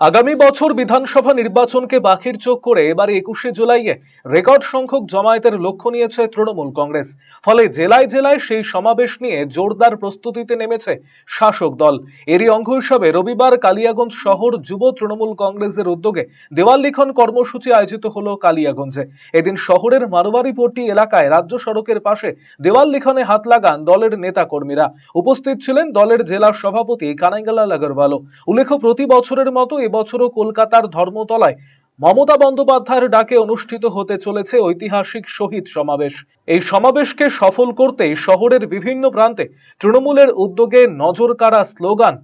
আগামী বছর বিধানসভা নির্বাচনকে বাকির চোখ করে এবারে একুশে জুলাইয়ে রেকর্ড সংখ্যক জমায়েতের লক্ষ্য নিয়েছে তৃণমূল কংগ্রেস। ফলে জেলায় জেলায় সেই সমাবেশ নিয়ে জোরদার প্রস্তুতিতে নেমেছে শাসক দল। এরই অঙ্গ হিসাবে রবিবার কালিয়াগঞ্জ শহর যুব তৃণমূল কংগ্রেসের উদ্যোগে দেওয়াল লিখন কর্মসূচি আয়োজিত হলো কালিয়াগঞ্জে। এদিন শহরের মারোয়ারিপট্টি এলাকায় রাজ্য সড়কের পাশে দেওয়াল লিখনে হাত লাগান দলের নেতা কর্মীরা উপস্থিত ছিলেন দলের জেলা সভাপতি কানাইগালাল আগরওয়ালও। উল্লেখ্য, প্রতি বছরের মতো এবছরও কলকাতার ধর্মতলায় মমতা বন্দ্যোপাধ্যায়ের ডাকে অনুষ্ঠিত হতে চলেছে ঐতিহাসিক শহীদ সমাবেশ। এই সমাবেশকে সফল করতেই শহরের বিভিন্ন প্রান্তে তৃণমূলের উদ্যোগে নজর কাড়া স্লোগান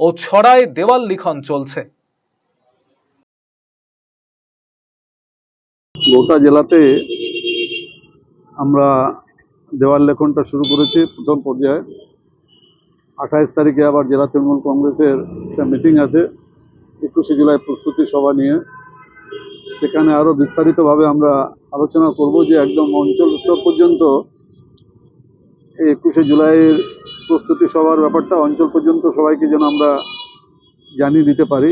ও ছড়ায় দেওয়াল লিখন চলছে। গোটা জেলাতে আমরা দেওয়াল লেখনটা শুরু করেছি প্রথম পর্যায়ে। আঠাইশ তারিখে আবার জেলা তৃণমূল কংগ্রেসের একটা মিটিং আছে। একুশে জুলাই প্রস্তুতি সভা নিয়ে সেখানে আরও বিস্তারিতভাবে আমরা আলোচনা করব যে একদম অঞ্চল স্তর পর্যন্ত এই একুশে জুলাইয়ের প্রস্তুতি সভার ব্যাপারটা অঞ্চল পর্যন্ত সবাইকে যেন আমরা জানিয়ে দিতে পারি।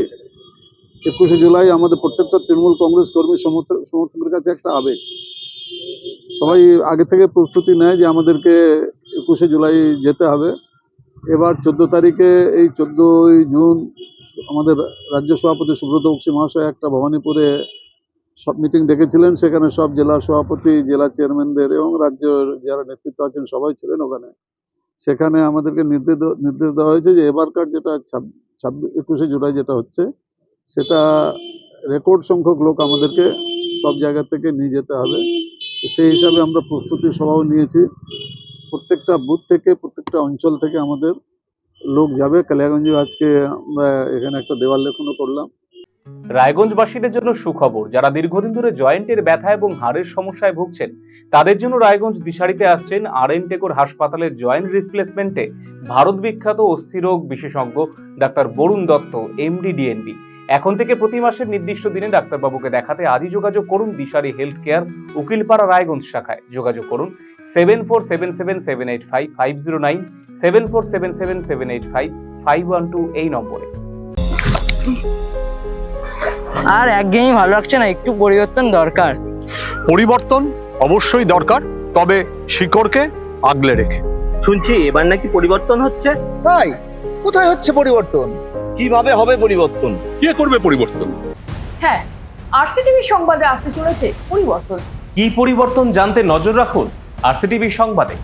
একুশে জুলাই আমাদের প্রত্যেকটা তৃণমূল কংগ্রেস কর্মী সমর্থক সমর্থকের কাছে একটা আবেগ। সবাই আগে থেকে প্রস্তুতি নেয় যে আমাদেরকে একুশে জুলাই যেতে হবে। এবার চোদ্দ তারিখে এই চোদ্দোই জুন আমাদের রাজ্য সভাপতি সুব্রত বক্সী মহাশয় একটা ভবানীপুরে সব মিটিং ডেকেছিলেন। সেখানে সব জেলা সভাপতি, জেলা চেয়ারম্যানদের এবং রাজ্যের যারা নেতৃত্ব আছেন, সবাই ছিলেন ওখানে। সেখানে আমাদেরকে নির্দেশ নির্দেশ দেওয়া হয়েছে যে এবারকার যেটা ছাব্বিশ একুশে জুলাই যেটা হচ্ছে, সেটা রেকর্ড সংখ্যক লোক আমাদেরকে সব জায়গা থেকে নিয়ে যেতে হবে। সেই হিসাবে আমরা প্রস্তুতি সভাও নিয়েছি। প্রত্যেকটা বুথ থেকে, প্রত্যেকটা অঞ্চল থেকে আমাদের লোক যাবে। কালিয়াগঞ্জে আজকে আমরা এখানে একটা দেওয়াল লেখনও করলাম। রায়গঞ্জবাসীদের জন্য সুখবর, যারা দীর্ঘদিন ধরে জয়েন্টের ব্যথা এবং হাড়ের সমস্যায় ভুগছেন, তাদের জন্য রায়গঞ্জ দিশারিতে আসছেন আর এন টেকোর হাসপাতালের জয়েন্ট রিপ্লেসমেন্টে ভারত বিখ্যাত অস্থিরোগ বিশেষজ্ঞ doctor Barun Dutta, MD DNB. এখন থেকে প্রতি মাসের নির্দিষ্ট দিনে ডাক্তারবাবুকে দেখাতে আজই যোগাযোগ করুন দিশারি হেলথ কেয়ার উকিলপাড়া রায়গঞ্জ শাখায়। যোগাযোগ করুন seven four seven seven seven eight five five zero nine seven four seven seven seven eight five five one two এই নম্বরে। আর একঘেয়েমি ভালো লাগছে না একটু পরিবর্তন দরকার। পরিবর্তন অবশ্যই দরকার তবে শিকড়কে আগলে রেখে। শুনছি এবার নাকি পরিবর্তন হচ্ছে? তাই কোথায় হচ্ছে পরিবর্তন? কীভাবে হবে পরিবর্তন? কে করবে পরিবর্তন? হ্যাঁ আরসিটিভি সংবাদে আসতে চলেছে পরিবর্তন। কি পরিবর্তন জানতে নজর রাখুন আরসিটিভি সংবাদে।